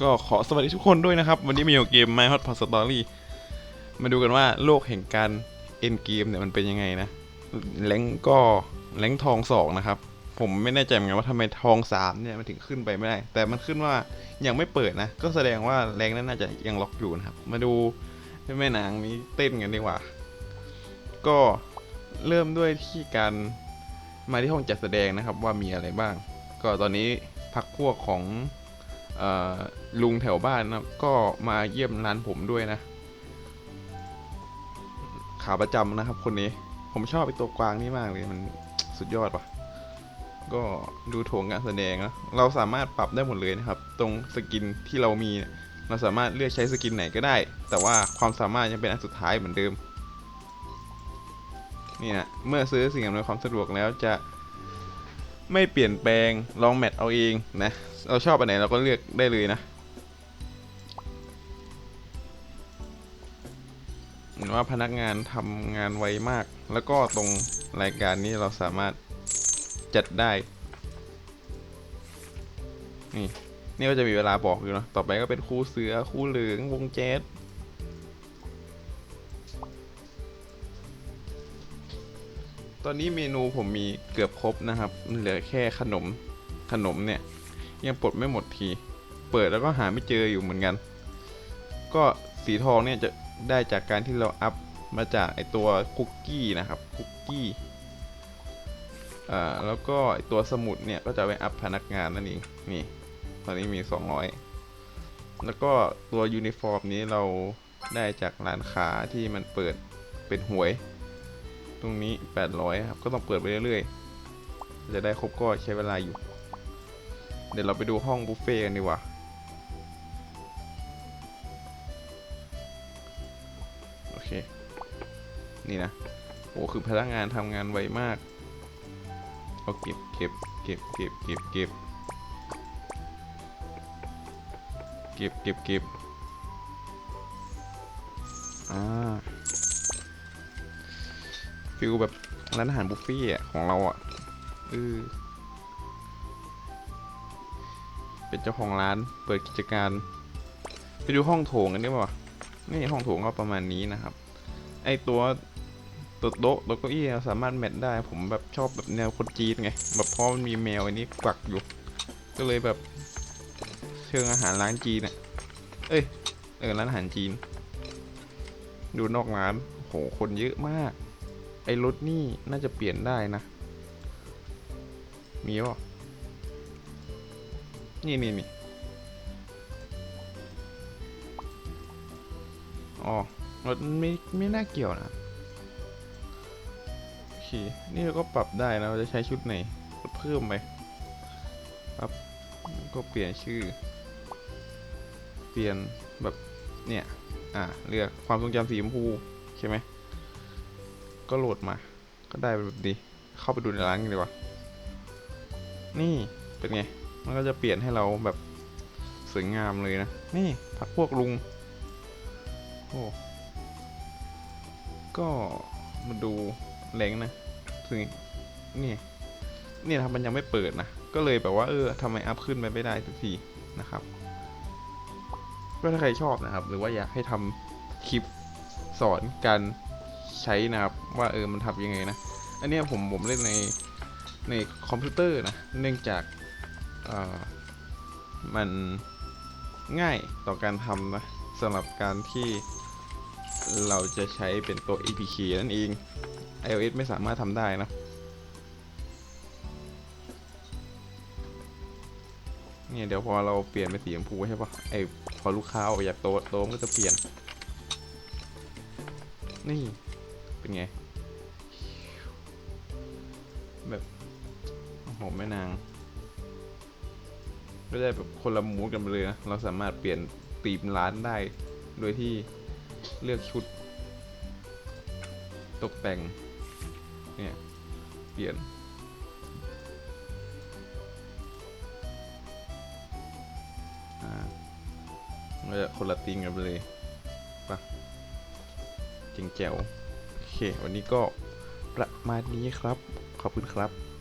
ก็ขอสวัสดีทุกคนด้วยนะครับ วันนี้มาอยู่เกม My Hot Pot Story มาดูกันว่าโลกแห่งการเอ็นเกมเนี่ยมันเป็นยังไงนะแรงก็แรงทองสองนะครับ ผมไม่แน่ใจเหมือนกันว่าทำไมทองสามเนี่ยมันถึงขึ้นไปไม่ได้ แต่มันขึ้นว่ายังไม่เปิดนะ ก็แสดงว่าแรงนั้นน่าจะยังล็อกอยู่นะครับ มาดูแม่นางนี้เต้นกันดีกว่า ก็เริ่มด้วยที่การมาที่ห้องจัดแสดงนะครับว่ามีอะไรบ้าง ก็ตอนนี้พักพวกของ ลุงแถวบ้านนะก็มาเยี่ยมร้านผมด้วยนะ ขาประจำนะครับ คนนี้ผมชอบไอตัวกวางนี่มากเลยมันสุดยอดว่ะก็ดูโถงการแสดงนะเราสามารถปรับได้หมดเลยนะครับ ตรงสกินที่เรามี เราสามารถเลือกใช้สกินไหนก็ได้ แต่ว่าความสามารถยังเป็นอันสุดท้ายเหมือนเดิมนี่นะเมื่อซื้อสิ่งอำนวยความสะดวกแล้วจะ ไม่เปลี่ยนแปลงลองแมทเอาเองนะ เราชอบอันไหนเราก็เลือกได้เลยนะเห็นว่าพนักงานทำงานไวมาก แล้วก็ตรงรายการนี้เราสามารถจัดได้ นี่นี่ก็จะมีเวลาบอกอยู่นะต่อไปก็เป็นคู่เสือคู่เหลืองวงแจ๊ส ตอนนี้เมนูผมมีเกือบครบนะครับ เหลือแค่ขนม ขนมเนี่ย ยังปลดไม่หมดที เปิดแล้วก็หาไม่เจออยู่เหมือนกัน ก็สีทองเนี่ยจะได้จากการที่เราอัพมาจากไอตัวคุกกี้นะครับ คุกกี้อ่าแล้วก็ไอตัวสมุดเนี่ยก็จะไปอัพพนักงานนั่นเอง นี่ ตอนนี้มี 200 แล้วก็ตัวยูนิฟอร์มนี้เราได้จากร้านค้าที่มันเปิดเป็นหวย ตรงนี้ 800 ครับ ก็ต้องเปิดไปเรื่อยๆ จะได้ครบก็ใช้เวลาอยู่ เดี๋ยวเราไปดูห้องบุฟเฟ่กันดีกว่า โอเค นี่นะ โอ้คือพนักงานทำงานไวมากเอาเก็บเก็บเก็บเก็บเก็บเก็บเก็บเก็บเก็บอ่า ฟิลแบบร้านอาหารบุฟเฟ่ต์ของเราอะเออเป็นเจ้าของร้านเปิดกิจการ ไปดูห้องโถงกันดีกว่านี่ห้องโถงก็ประมาณนี้นะครับ ไอตัวตัวโต๊ะตัวเก้าอี้เราสามารถแมทได้ ผมแบบชอบแบบแนวคนจีนไง แบบเพราะมันมีแมวอันนี้กวักอยู่ ก็เลยแบบเชิงอาหารร้านจีนอะเอ้ยเออร้านอาหารจีน ดูนอกร้านโหคนเยอะมาก ไอ้รถนี่น่าจะเปลี่ยนได้นะ มีป่ะนี่นี่นี่อ๋อรถไม่ไม่น่าเกี่ยวนะโอเคนี่เราก็ปรับได้นะเราจะใช้ชุดไหนเพิ่มไปปับก็เปลี่ยนชื่อ เปลี่ยนแบบเนี่ย อ่าเลือกความทรงจำสีชมพู ใช่ไหม ก็โหลดมา ก็ได้แบบดีเข้าไปดูในร้านกันดีกว่า นี่เป็นไง มันก็จะเปลี่ยนให้เราแบบสวยงามเลยนะ นี่พักพวกลุง โอ้ ก็มาดูแรงนะ ถึงนี่นี่นะครับมันยังไม่เปิดนะ ก็เลยแบบว่าเออทำไมอัพขึ้นไปไม่ได้สักทีนะครับก็ถ้าใครชอบนะครับ หรือว่าอยากให้ทำคลิปสอนการ ใช้นะครับว่าเออมันทำยังไงนะ อันนี้ผมผมเล่นในในคอมพิวเตอร์นะเนื่องจากมันง่ายต่อการทำนะสำหรับการที่เราจะใช้เป็นตัว APK นั่นเอง iOS ไม่สามารถทำได้นะเนี่ยเดี๋ยวพอเราเปลี่ยนเป็นสีชมพูใช่ปะไอพอลูกค้าออกจากโต๊ะโต๊ะมันก็จะเปลี่ยน นี่ เป็นไง แบบโอ้โหแม่นางก็ได้แบบคนละมูดกันไปเลยนะ เราสามารถเปลี่ยนตีมร้านได้ โดยที่เลือกชุด ตกแต่ง เนี่ย เปลี่ยน อ่ามันจะคนละตีมกันไปเลยปะจริงแจ๋ว เค วันนี้ก็ประมาณนี้ครับ ขอบคุณครับ